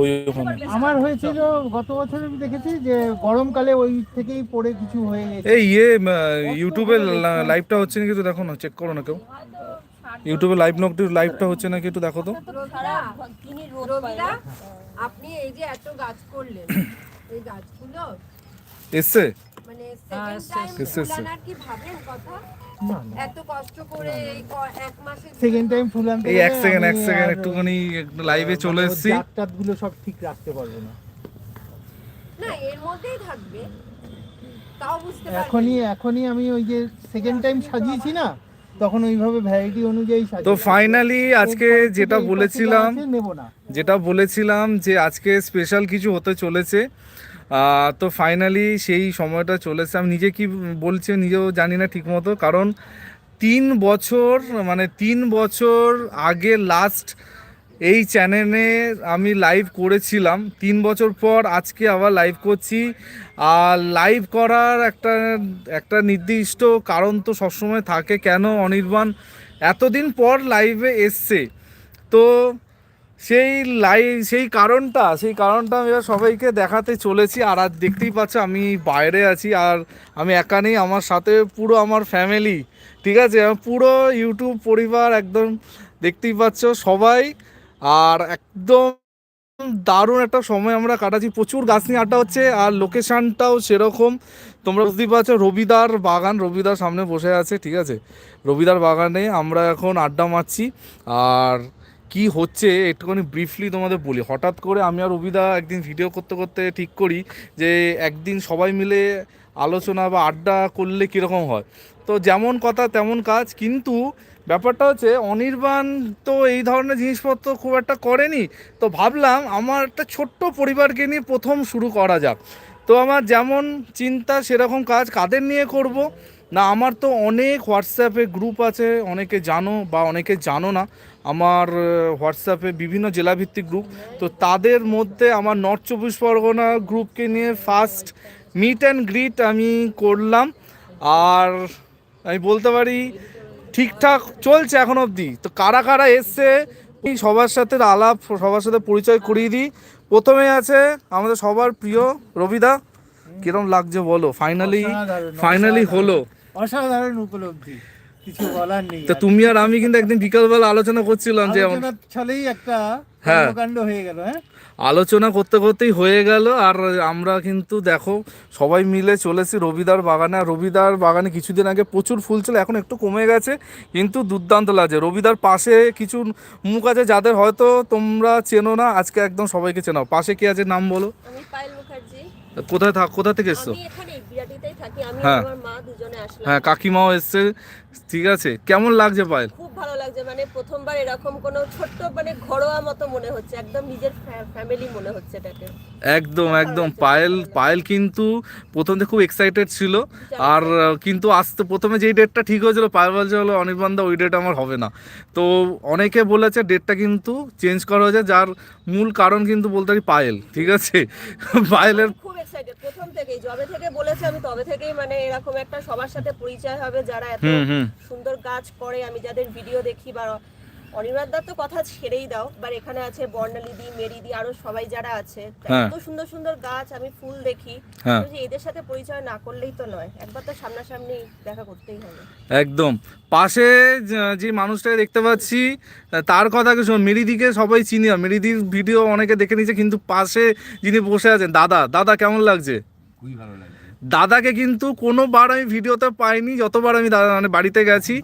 ওই ওখানে আমার হয়েছিল গত বছর আমি দেখেছি যে গরমকালে ওই থেকেই পড়ে কিছু হয়ে গেছে। এই ইয়ে ইউটিউবে লাইভটা হচ্ছে নাকি একটু দেখো না চেক করো না কেউ। ইউটিউবে লাইভ নোট লাইভটা হচ্ছে নাকি একটু দেখো তো। আপনি এই যে এত গাছ করলেন এই গাছগুলো এসছে? মানে সেকেন্ড টাইম। কি ভাবেন কথা? এত কষ্ট করে এই এক মাসে সেকেন্ড টাইম ফুল আনতে এই এক সেকেন্ড এক সেকেন্ড একটুখানি লাইভে চলে মানে এসেছি। জাতগুলো সব ঠিক রাখতে পারব না। না এর মধ্যেই থাকবে। তাও বুঝতে পারবেন এখনই এখনই আমি ওই যে সেকেন্ড টাইম সাজিয়েছি না তখন ওইভাবে ভ্যারাইটি অনুযায়ী তো ফাইনালি আজকে যেটা বলেছিলাম যেটা বলেছিলাম যে আজকে স্পেশাল কিছু হতে চলেছে। তো ফাইনালি সেই সময়টা চলেছে। আমি নিজে কি বলছি নিজেও জানি না ঠিকমতো, কারণ তিন বছর মানে তিন বছর আগে লাস্ট এই চ্যানেলে আমি লাইভ করেছিলাম। তিন বছর পর আজকে আবার লাইভ করছি। আর লাইভ করার একটা একটা নির্দিষ্ট কারণ তো সবসময় থাকে। কেন অনির্বাণ? এতদিন পর লাইভে এসছে। তো সেই লাই, সেই কারণটা সেই কারণটা আমি এবার সবাইকে দেখাতে চলেছি। আর আর দেখতেই পাচ্ছ আমি বাইরে আছি, আর আমি একা নেই, আমার সাথে পুরো আমার ফ্যামিলি ঠিক আছে? পুরো ইউটিউব পরিবার একদম, দেখতেই পাচ্ছ সবাই। আর একদম দারুণ একটা সময় আমরা কাটাচ্ছি। প্রচুর গাছ নিয়ে আড্ডা হচ্ছে, আর লোকেশানটাও সেরকম। তোমরা বুঝতেই পারছ রবিদার বাগান, রবিদার সামনে বসে আছে, ঠিক আছে? রবিদার বাগানে আমরা এখন আড্ডা মারছি, আর কি হচ্ছে, একটুখানি ব্রিফলি তোমাদের বলি। হঠাৎ করে আমি আর রবিদা একদিন ভিডিও করতে করতে ঠিক করি যে, একদিন সবাই মিলে আলোচনা বা আড্ডা করলে কীরকম হয়। তো যেমন কথা, তেমন কাজ। কিন্তু ব্যাপারটা হচ্ছে, অনির্বাণ তো এই ধরনের জিনিসপত্র খুব একটা করেনি। তো ভাবলাম আমার একটা ছোট্ট পরিবারকে নিয়ে প্রথম শুরু করা যাক। তো আমার যেমন চিন্তা, সেরকম কাজ কাদের নিয়ে করব? না আমার তো অনেক হোয়াটসঅ্যাপে গ্রুপ আছে অনেকে জানো বা অনেকে জানো না। আমার হোয়াটসঅ্যাপে বিভিন্ন জেলাভিত্তিক গ্রুপ তো তাদের মধ্যে আমার নর্থ চব্বিশ পরগনা গ্রুপকে নিয়ে ফার্স্ট মিট অ্যান্ড গ্রিট আমি করলাম। আর আমি বলতে পারি ঠিকঠাক চলছে এখন অবধি। তো কারা কারা এসছে সবার সাথে আলাপ সবার সাথে পরিচয় করিয়ে দিই। প্রথমে আছে আমাদের সবার প্রিয় রবিদা কিরম লাগছে বলো? ফাইনালি ফাইনালি হলো। অসাধারণ উপলব্ধি। কিছু বলার নেই। তো তুমি আর আমি কিন্তু একদিন বিকালবেলা আলোচনা করছিলাম যে আমার- আলোচনার ছলেই একটা হ্যাঁ। কর্মকাণ্ড হয়ে গেল হ্যাঁ? আলোচনা করতে করতেই হয়ে গেল আর আমরা কিন্তু দেখো সবাই মিলে চলেছি রবিদার বাগানে। আর রবিদার বাগানে কিছুদিন আগে প্রচুর ফুল ছিল এখন একটু কমে গেছে কিন্তু দুর্দান্ত লাগছে। রবিদার পাশে কিছু মুখ আছে যাদের হয়তো তোমরা চেনো না আজকে একদম সবাইকে চেনাও। পাশে কি আছে নাম বলো? কোথায় থাক কোথা থেকে এসছো? হ্যাঁ। হ্যাঁ কাকিমাও এসছে। ঠিক আছে? কেমন লাগছে পায়েল? খুব ভালো লাগছে মানে প্রথমবার এরকম কোনো ছোট্ট মানে ঘরোয়া মতো মনে হচ্ছে একদম নিজের ফ্যামিলি মনে হচ্ছে এটাকে। একদম একদম। পায়েল পায়েল কিন্তু প্রথম থেকে খুব এক্সাইটেড ছিল। আর কিন্তু আসতে প্রথমে যেই ডেটটা ঠিক হয়েছিল পায়েল বলছে হলো অনির্বাণদা ওই ডেট আমার হবে না। তো অনেকে বলেছে ডেটটা কিন্তু চেঞ্জ করা হয়েছে যার মূল কারণ কিন্তু বলতে পারি পায়েল ঠিক আছে? পায়েলের খুব এক্সাইটেড প্রথম থেকেই যবে থেকে বলেছে আমি তবে থেকেই মানে এরকম একটা সবার সাথে পরিচয় হবে যারা এত সুন্দর কাজ করে আমি যাদের ভিডিও দেখি বা অনির্বাণদার তো কথা ছেড়েই দাও বাট এখানে আছে বর্ণালিদি মেরিদি আরও সবাই যারা আছে হ্যাঁ। এত সুন্দর সুন্দর গাছ আমি ফুল দেখি। হ্যাঁ। যে এদের সাথে পরিচয় না করলেই তো নয় একবার তো সামনাসামনি দেখা করতেই হবে। একদম। পাশে যে- মানুষটাকে দেখতে পাচ্ছি তার কথা কিছু মেরিদিকে সবাই চিনি মেরিদির ভিডিও অনেকে দেখে নিয়েছে কিন্তু পাশে যিনি বসে আছেন দাদা দাদা কেমন লাগছে? খুবই ভালো লাগছে। দাদাকে কিন্তু কোনোবার আমি ভিডিওতে পাইনি যতবার আমি দাদা মানে বাড়িতে গেছি।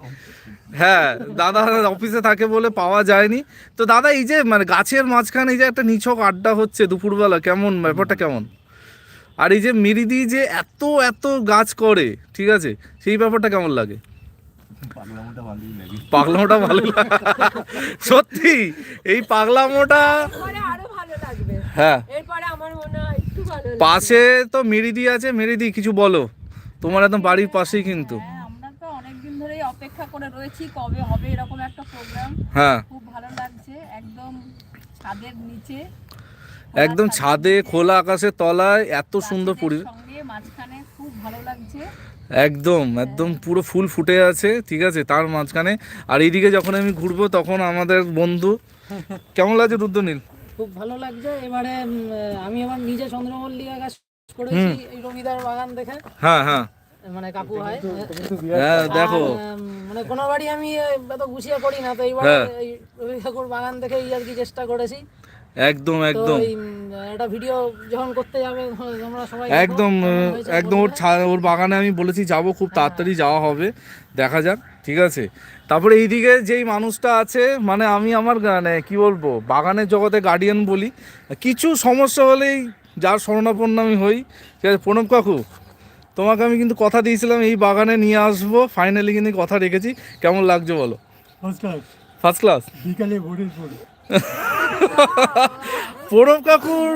হ্যাঁ দাদা অফিসে থাকে বলে পাওয়া যায়নি। তো দাদা এই যে মানে গাছের মাঝখানে এই যে একটা নিছক আড্ডা হচ্ছে দুপুরবেলা কেমন ব্যাপারটা কেমন? আর এই যে মিরিদি যে এত এত গাছ করে ঠিক আছে? সেই ব্যাপারটা কেমন লাগে? পাগলামোটা ভালো লাগে। সত্যি এই পাগলামোটা পরে আরও ভালো লাগবে। হ্যাঁ এরপরে আমার মনে হয় একটু ভালো লাগবে। পাশে তো মেরিদি আছে মেরিদি কিছু বলো। তোমার একদম বাড়ির পাশেই কিন্তু। হ্যাঁ আমরা তো অনেকদিন ধরেই অপেক্ষা করে রয়েছি কবে হবে এরকম একটা প্রোগ্রাম হ্যাঁ। খুব ভালো লাগছে একদম ছাদের নিচে। একদম ছাদে খোলা আকাশের তলায় এত সুন্দর পরি প্রাকৃতিক সঙ্গে মাঝখানে খুব ভালো লাগছে। একদম একদম পুরো ফুল ফুটে আছে ঠিক আছে? তার মাঝখানে। আর এইদিকে যখন আমি ঘুরবো তখন আমাদের বন্ধু। কেমন লাগছে রুদ্রনীল? খুব ভালো লাগছে। এবারে আমি আমার নিজে চন্দ্রমল্লিকা গাছ করেছি এই রবিদার বাগান দেখে। হ্যাঁ হ্যাঁ। মানে কাকু হয়। হ্যাঁ দেখো। মানে কোনো বাড়ি আমি এত গুছিয়ে করি না তো এইবার হ্যাঁ। এই রবি ঠাকুর বাগান দেখে এই আর কি চেষ্টা করেছি। একদম একদম। একটা ভিডিও যখন করতে যাবে তোমরা সবাই একদম একদম ওর ছা- ওর বাগানে আমি বলেছি যাব খুব তাড়াতাড়ি যাওয়া হবে দেখা যাক ঠিক আছে। তারপরে এইদিকে যেই মানুষটা আছে মানে আমি আমার মানে কি বলব বাগানের জগতে গার্ডিয়ান বলি কিছু সমস্যা হলেই যার শরণাপন্ন আমি হই ঠিক আছে প্রণব কাকু তোমাকে আমি কিন্তু কথা দিয়েছিলাম এই বাগানে নিয়ে আসব ফাইনালি কিন্তু কথা রেখেছি কেমন লাগছে বলো? ফার্স্ট ক্লাস ফার্স্ট ক্লাস বিকালে ভোরের পরে। প্রণব কাকুর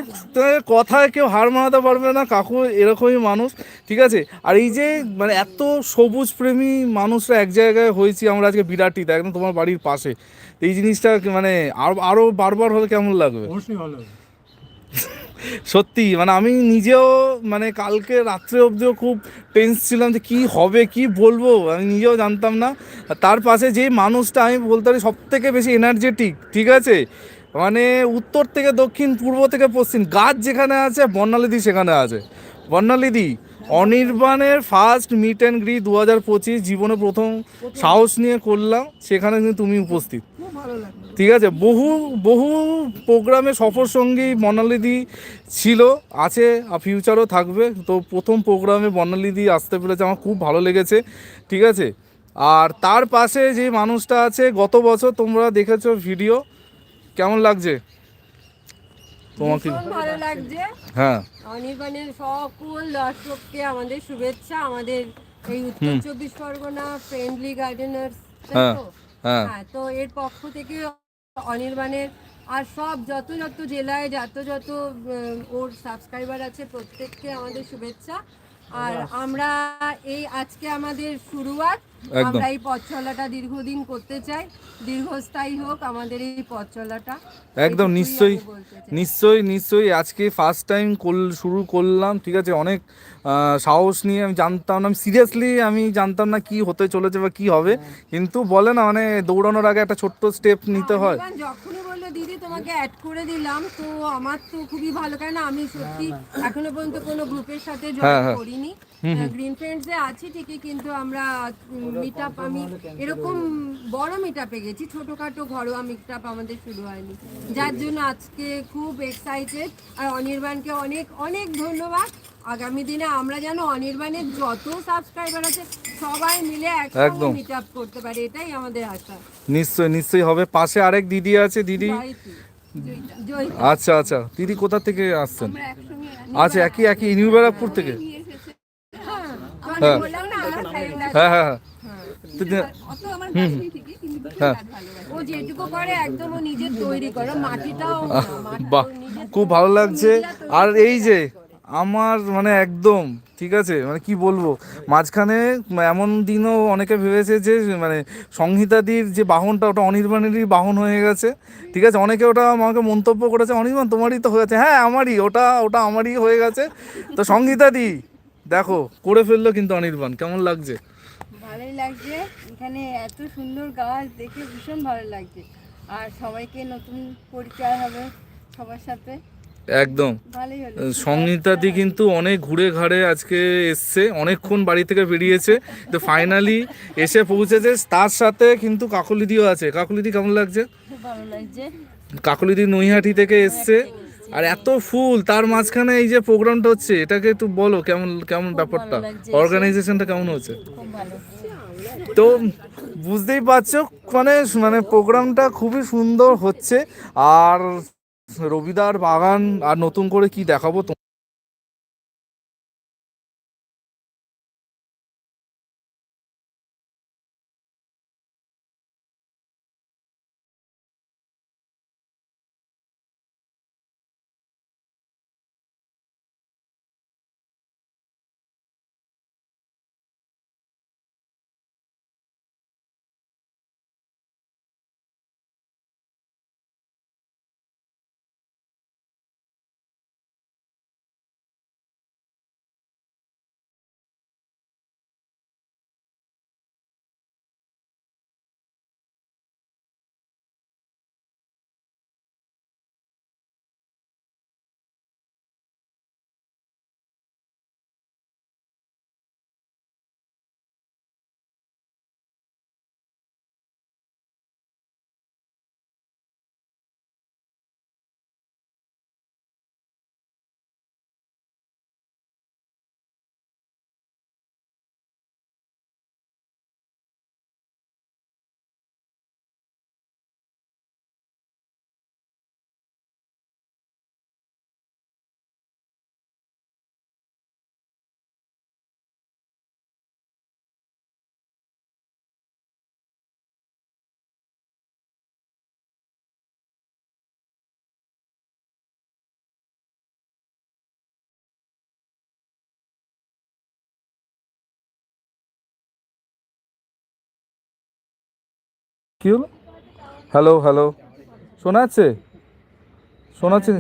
কথায় কেউ হার মানাতে পারবে না, কাকু এরকমই মানুষ, ঠিক আছে? আর এই যে মানে এত সবুজ প্রেমী মানুষরা এক জায়গায় হয়েছি আমরা আজকে বিরাটিতে একদম তোমার বাড়ির পাশে। এই জিনিসটা মানে আরও আরও বারবার হলে কেমন লাগবে? অবশ্যই ভালো সত্যি মানে আমি নিজেও মানে কালকে রাত্রে অবধিও খুব টেন্স ছিলাম যে কী হবে কি বলব আমি নিজেও জানতাম না। তার পাশে যে মানুষটা আমি বলতে পারি সব থেকে বেশি এনার্জেটিক ঠিক আছে? মানে উত্তর থেকে দক্ষিণ পূর্ব থেকে পশ্চিম গাছ যেখানে আছে বর্ণালিদি সেখানে আছে। বর্ণালিদি অনির্বাণের ফার্স্ট মিট অ্যান্ড গ্রি দু হাজার পঁচিশ জীবনে প্রথম সাহস নিয়ে করলাম সেখানে কিন্তু তুমি উপস্থিত। ঠিক আছে বহু বহু প্রোগ্রামে সফর সঙ্গী বর্ণালিদি ছিল আছে আর ফিউচারও থাকবে। তো প্রথম প্রোগ্রামে বর্ণালিদি আসতে পেরেছে আমার খুব ভালো লেগেছে ঠিক আছে। আর তার পাশে যে মানুষটা আছে গত বছর তোমরা দেখেছ ভিডিও কেমন লাগছে? তোমাকে ভালো লাগছে। হ্যাঁ। অনির্বাণের সকল দর্শককে আমাদের শুভেচ্ছা আমাদের এই উত্তর চব্বিশ পরগনা ফ্রেন্ডলি গার্ডেনার্স হ্যাঁ, হ্যাঁ। হ্যাঁ তো এর পক্ষ থেকে অনির্বাণের আর সব যত যত জেলায় যত যত ওর সাবস্ক্রাইবার আছে প্রত্যেককে আমাদের শুভেচ্ছা। আর আমরা এই আজকে আমাদের শুরুয়াত। আমরা এই পথ চলাটা দীর্ঘদিন করতে চাই। দীর্ঘস্থায়ী হোক আমাদের এই পথ চলাটা একদম নিশ্চয়ই। নিশ্চয়ই নিশ্চয়ই। আজকে ফার্স্ট টাইম শুরু করলাম ঠিক আছে? অনেক সাহস নিয়ে আমি জানতাম না। সিরিয়াসলি আমি জানতাম না কি হতে চলেছে বা কি হবে। কিন্তু বলে না মানে দৌড়ানোর আগে একটা ছোট্ট স্টেপ নিতে হয় অনির্বাণ যখনই দিদি তোমাকে অ্যাড করে দিলাম তো আমার তো খুবই ভালো। কারণ আমি সত্যি এখনও পর্যন্ত কোনো গ্রুপের সাথে হ্যাঁ, জয়েন হ্যাঁ। করিনি। গ্রিন ফ্রেন্ডস এ আছি ঠিকই কিন্তু আমরা মিট আপ আমি এরকম বড় মিট আপে গেছি ছোটখাটো ঘরোয়া মিট আপ আমাদের শুরু হয়নি। যার জন্য আজকে খুব এক্সাইটেড আর অনির্বাণকে অনেক অনেক ধন্যবাদ। আগামী দিনে আমরা যেন অনির্বাণের যত সাবস্ক্রাইবার আছে সবাই মিলে একদম। মিট আপ করতে পারি এটাই আমাদের আশা। নিশ্চয়ই নিশ্চয়ই হবে। পাশে আরেক দিদি আছে দিদি? আচ্ছা আচ্ছা। দিদি কোথা থেকে আসছেন? আচ্ছা একই একই নিউ ব্যারাকপুর থেকে? হ্যাঁ। হ্যাঁ। হ্যাঁ হ্যাঁ হ্যাঁ। বাহ খুব ভালো লাগছে। আর এই যে আমার মানে একদম, ঠিক আছে? মানে কি বলব? মাঝখানে এমন দিনও অনেকে ভেবেছে যে মানে সংহিতাদির যে বাহনটা, ওটা অনির্বাণেরই বাহন হয়ে গেছে, ঠিক আছে? অনেকে ওটা আমাকে মন্তব্য করেছে, অনির্বাণ, তোমারই তো হয়েছে হ্যাঁ আমারই, ওটা ওটা আমারই হয়ে গেছে। তো সংহিতাদি, দেখো, করে ফেলল কিন্তু অনির্বাণ, কেমন লাগছে? ভালোই লাগছে, এখানে এত সুন্দর গাছ, দেখে ভীষণ ভালো লাগছে। আর সবাইকে নতুন পরিচয় হবে সবার সাথে। একদম। সংহিতাদি কিন্তু অনেক ঘুরে ঘাড়ে আজকে এসছে অনেকক্ষণ বাড়ি থেকে বেরিয়েছে। তো ফাইনালি এসে পৌঁছেছে তার সাথে কিন্তু কাকলিদিও আছে। কাকলিদি কেমন লাগছে? কাকলিদি নৈহাটি থেকে এসছে। আর এত ফুল তার মাঝখানে এই যে প্রোগ্রামটা হচ্ছে এটাকে একটু বলো কেমন কেমন ব্যাপারটা? অর্গানাইজেশনটা কেমন হচ্ছে। তো বুঝতেই পারছ মানে মানে প্রোগ্রামটা খুবই সুন্দর হচ্ছে। আর রবিদার বাগান আর নতুন করে কি দেখাবো কি হলো? হ্যালো হ্যালো শোনা যাচ্ছে? শোনাচ্ছে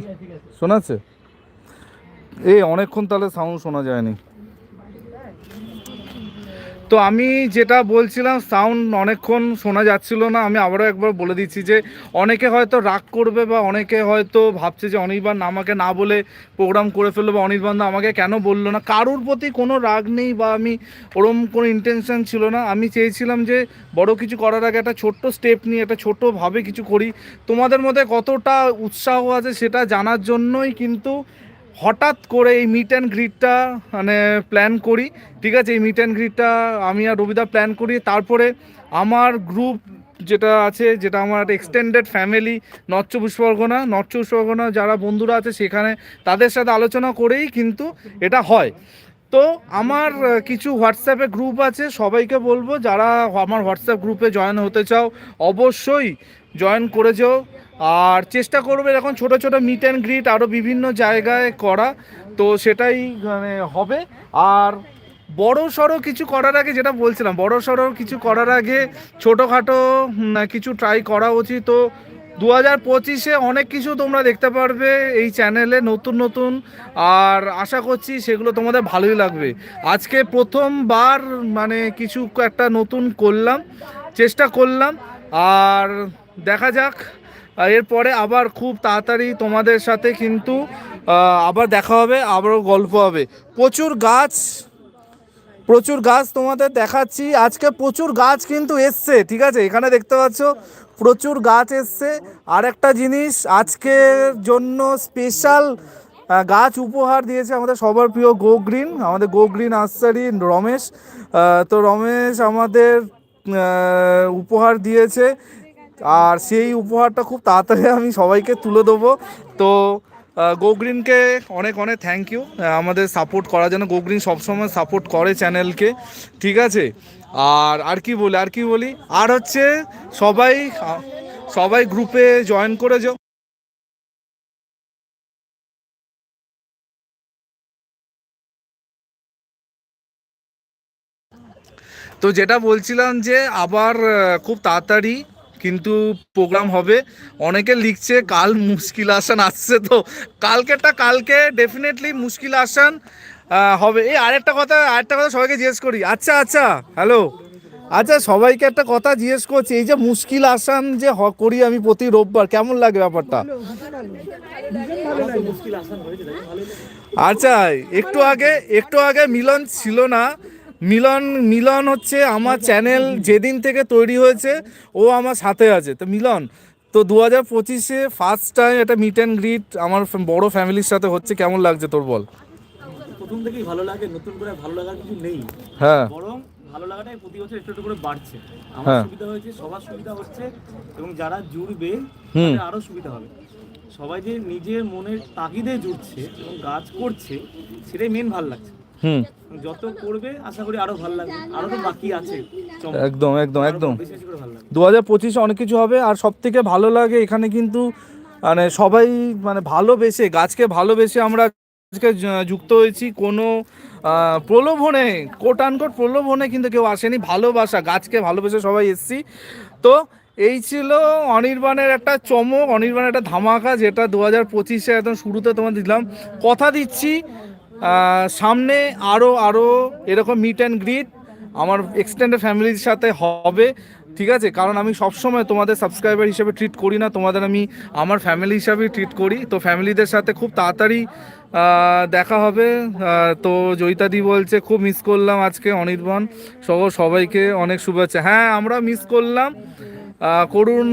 শোনাচ্ছে এই অনেকক্ষণ তাহলে সাউন্ড শোনা যায়নি। তো আমি যেটা বলছিলাম সাউন্ড অনেকক্ষণ শোনা যাচ্ছিল না, আমি আবারও একবার বলে দিচ্ছি যে অনেকে হয়তো রাগ করবে বা অনেকে হয়তো ভাবছে যে অনির্বাণ আমাকে না বলে প্রোগ্রাম করে ফেলল বা অনির্বাণ আমাকে কেন বলল না। কারোর প্রতি কোনো রাগ নেই বা আমি ওরম কোনো ইন্টেনশন ছিল না। আমি চেয়েছিলাম যে বড় কিছু করার আগে একটা ছোট্ট স্টেপ নিয়ে, একটা ছোটোভাবে কিছু করি। তোমাদের মধ্যে কতটা উৎসাহ আছে সেটা জানার জন্যই কিন্তু হঠাৎ করে এই মিট অ্যান্ড গ্রিটটা মানে প্ল্যান করি। ঠিক আছে, এই মিট অ্যান্ড গ্রিডটা আমি আর রবিদা প্ল্যান করি। তারপরে আমার গ্রুপ যেটা আছে, যেটা আমার এক্সটেন্ডেড ফ্যামিলি নর্থ চব্বিশ পরগনা নর্থ চব্বিশ পরগনা যারা বন্ধুরা আছে সেখানে তাদের সাথে আলোচনা করেই কিন্তু এটা হয়। তো আমার কিছু হোয়াটসঅ্যাপে গ্রুপ আছে, সবাইকে বলব, যারা আমার হোয়াটসঅ্যাপ গ্রুপে জয়েন হতে চাও, অবশ্যই জয়েন করে যাও। আর চেষ্টা করবে এখন ছোট ছোট মিট অ্যান্ড গ্রিট আরও বিভিন্ন জায়গায় করা। তো সেটাই মানে হবে। আর বড় সড়ো কিছু করার আগে, যেটা বলছিলাম, বড় সড়ো কিছু করার আগে ছোটোখাটো কিছু ট্রাই করা উচিত। তো দু হাজার পঁচিশে অনেক কিছু তোমরা দেখতে পারবে এই চ্যানেলে, নতুন নতুন। আর আশা করছি সেগুলো তোমাদের ভালোই লাগবে। আজকে প্রথমবার মানে কিছু একটা নতুন করলাম, চেষ্টা করলাম। আর দেখা যাক, এরপরে আবার খুব তাড়াতাড়ি তোমাদের সাথে কিন্তু আবার দেখা হবে, আবারও গল্প হবে। প্রচুর গাছ প্রচুর গাছ তোমাদের দেখাচ্ছি। আজকে প্রচুর গাছ কিন্তু এসছে, ঠিক আছে? এখানে দেখতে পাচ্ছ প্রচুর গাছ এসছে। আর একটা জিনিস, আজকের জন্য স্পেশাল গাছ উপহার দিয়েছে আমাদের সবার প্রিয় গো গ্রিন আমাদের গো গ্রিন আসারি রমেশ তো রমেশ আমাদের উপহার দিয়েছে। আর সেই উপহারটা খুব তাড়াতাড়ি আমি সবাইকে তুলে দেবো। তো গোগ্রিনকে অনেক অনেক থ্যাংক ইউ আমাদের সাপোর্ট করার জন্য গোগ্রিন সবসময় সাপোর্ট করে চ্যানেলকে ঠিক আছে? আর আর কি বলি, আর কি বলি? আর হচ্ছে সবাই সবাই গ্রুপে জয়েন করে যাও। তো যেটা বলছিলাম যে আবার খুব তাড়াতাড়ি কিন্তু প্রোগ্রাম হবে। অনেকে লিখছে, কাল মুশকিল আসান আসছে। তো কালকেরটা, কালকে ডেফিনেটলি মুশকিল আসান। হবে। এই আরেকটা কথা আরেকটা কথা সবাইকে জিজ্ঞেস করি। আচ্ছা আচ্ছা হ্যালো আচ্ছা সবাইকে একটা কথা জিজ্ঞেস করছি, এই যে মুশকিল আসান যে করি আমি প্রতি রোববার, কেমন লাগে ব্যাপারটা? আচ্ছা একটু আগে একটু আগে মিলন ছিল না। মিলন মিলন হচ্ছে আমার চ্যানেল যেদিন থেকে তৈরি হয়েছে, ও আমার সাথে আছে। তো মিলন, তো দু হাজার পঁচিশে ফার্স্ট টাইম একটা মিট অ্যান্ড গ্রিট আমার বড় ফ্যামিলির সাথে হচ্ছে, কেমন লাগছে তোর বল? প্রথম থেকেই ভালো লাগে নতুন করে ভালো লাগার কিছু নেই। হ্যাঁ। বরং ভালো লাগাটাই প্রতি বছর একটু একটু করে বাড়ছে। আমার হ্যাঁ। সুবিধা হয়েছে সবার সুবিধা হচ্ছে এবং যারা জুড়বে। তাদের আরও সুবিধা হবে। সবাই যে নিজের মনের তাগিদে জুড়ছে এবং কাজ করছে সেটাই মেন ভালো লাগছে। হুম। যত করবে আশা করি আরও ভালো লাগবে। আরও তো বাকি আছে। একদম একদম একদম। দু হাজার পঁচিশে অনেক কিছু হবে আর সব থেকে ভালো লাগে এখানে কিন্তু মানে সবাই মানে ভালোবেসে গাছকে ভালোবেসে আমরা আজকে যুক্ত হয়েছি। কোনো প্রলোভনে কোট আনকোট প্রলোভনে কিন্তু কেউ আসেনি। ভালোবাসা, গাছকে ভালোবেসে সবাই এসছি। তো এই ছিল অনির্বাণের একটা চমক, অনির্বাণের একটা ধামাকা, যেটা দু হাজার পঁচিশে একদম শুরুতে তোমার দিলাম। কথা দিচ্ছি সামনে আরও আরও এরকম মিট অ্যান্ড গ্রিট আমার এক্সটেন্ডেড ফ্যামিলির সাথে হবে। ঠিক আছে? কারণ আমি সবসময় তোমাদের সাবস্ক্রাইবার হিসেবে ট্রিট করি না, তোমাদের আমি আমার ফ্যামিলি হিসাবেই ট্রিট করি। তো ফ্যামিলিদের সাথে খুব তাড়াতাড়ি দেখা হবে। তো জয়িতাদি বলছে, খুব মিস করলাম আজকে অনির্বাণ। সহ, সবাইকে অনেক শুভেচ্ছা। হ্যাঁ আমরা মিস করলাম। করুন।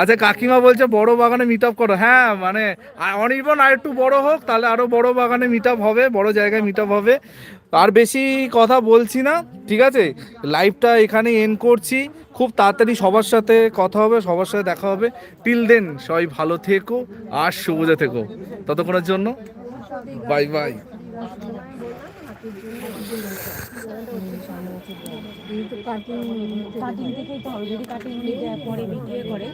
আচ্ছা কাকিমা বলছে, বড় বাগানে মিট আপ করো। হ্যাঁ মানে অনির্বাণ আর একটু বড় হোক, তাহলে আরও বড় বাগানে মিট আপ হবে, বড় জায়গায় মিট আপ হবে। আর বেশি কথা বলছি না, ঠিক আছে? লাইভটা এখানে এন্ড করছি। খুব তাড়াতাড়ি সবার সাথে কথা হবে, সবার সাথে দেখা হবে। টিল দেন সবাই ভালো থেকো আর সবুজে থেকো। ততক্ষণের জন্য বাই বাই কাটিং কাটিং থেকেই তো যদি কাটিং পরে ভিডিও করে।